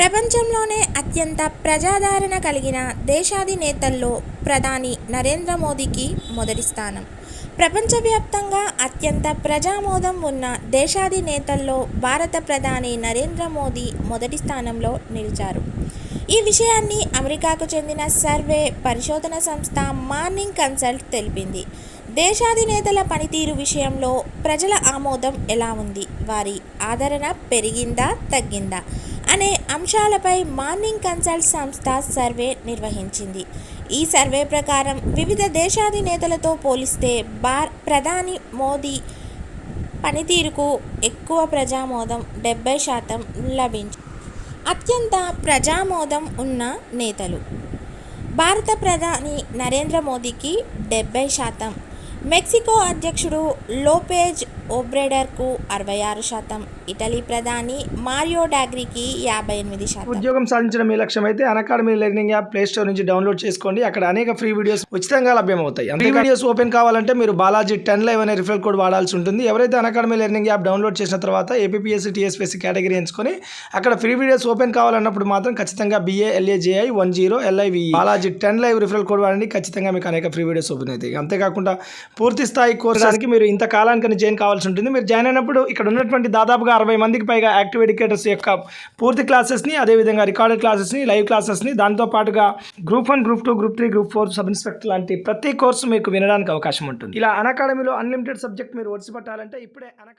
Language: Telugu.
ప్రపంచంలోనే అత్యంత ప్రజాదరణ కలిగిన దేశాధినేతల్లో ప్రధాని నరేంద్ర మోదీకి మొదటి స్థానం. ప్రపంచవ్యాప్తంగా అత్యంత ప్రజామోదం ఉన్న దేశాధినేతల్లో భారత ప్రధాని నరేంద్ర మోదీ మొదటి స్థానంలో నిలిచారు. ఈ విషయాన్ని అమెరికాకు చెందిన సర్వే పరిశోధన సంస్థ మార్నింగ్ కన్సల్ట్ తెలిపింది. దేశాధినేతల పనితీరు విషయంలో ప్రజల ఆమోదం ఎలా ఉంది? వారి ఆదరణ పెరిగిందా తగ్గిందా? అనే అంశాలపై మార్నింగ్ కన్సల్ట్ సంస్థ సర్వే నిర్వహించింది. ఈ సర్వే ప్రకారం వివిధ దేశాధినేతలతో పోలిస్తే భార్ ప్రధాని మోదీ పనితీరుకు ఎక్కువ ప్రజామోదం డెబ్బై శాతం లభించింది అత్యంత ప్రజామోదం ఉన్న నేతలు. భారత ప్రధాని నరేంద్ర మోదీకి డెబ్బై శాతం మెక్సికో అధ్యక్షుడు లోపేజ్ ఓబ్రేడర్కు అరవై ఆరు శాతం ఇటలీ ప్రధాని మారియో డాగ్రికి యాభై ఎనిమిది శాతం. ఉద్యోగం సాధించడం మీ లక్ష్యం అయితే academy learning app play store నుంచి డౌన్లోడ్ చేసుకోండి. అక్కడ అనేక ఫ్రీ వీడియోస్ ఉచితంగా లభ్యమవుతాయి. ఫ్రీ వీడియోస్ ఓపెన్ కావాలంటే మీరు బాలాజీ టెన్ లైవ్ అనే రిఫరల్ కోడ్ వాడాల్సి ఉంటుంది. ఎవరైతే అకాడమీ లెర్నింగ్ యాప్ డౌన్లోడ్ చేసిన తర్వాత ఏపీఎస్సీ టీఎస్పీఎస్సీ కేటగిరీ ఎంచుకొని అక్కడ ఫ్రీ వీడియోస్ ఓపెన్ కావాలన్నప్పుడు మాత్రం ఖచ్చితంగా B A L A J I one zero L I V Balaji ten live referral code వాడండి. ఖచ్చితంగా మీకు అనేక ఫ్రీ వీడియోస్ ఓపెన్ అవుతాయి. అంతేకాకుండా పూర్తి స్థాయి కోర్సానికి మీరు ఇంత కాలానికి జాయిన్ కావాల్సి ఉంటుంది. మీరు జాయిన్ అయినప్పుడు ఇక్కడ ఉన్నటువంటి దాదాపుగా అరవై మందికి పైగా యాక్టివ్ ఎడ్యుకేటర్స్ యొక్క పూర్తి క్లాసెస్ని అదేవిధంగా రికార్డెడ్ క్లాసెస్ని లైవ్ క్లాసెస్ని దాంతోపాటుగా group one group two group three group four sub inspector లాంటి ప్రతి కోర్సు మీకు వినడానికి అవకాశం ఉంటుంది. ఇలా అన్ అకాడమీలో అన్లిమిటెడ్ సబ్జెక్ట్ మీరు ఒడిసి పట్టాలంటే ఇప్పుడే అన్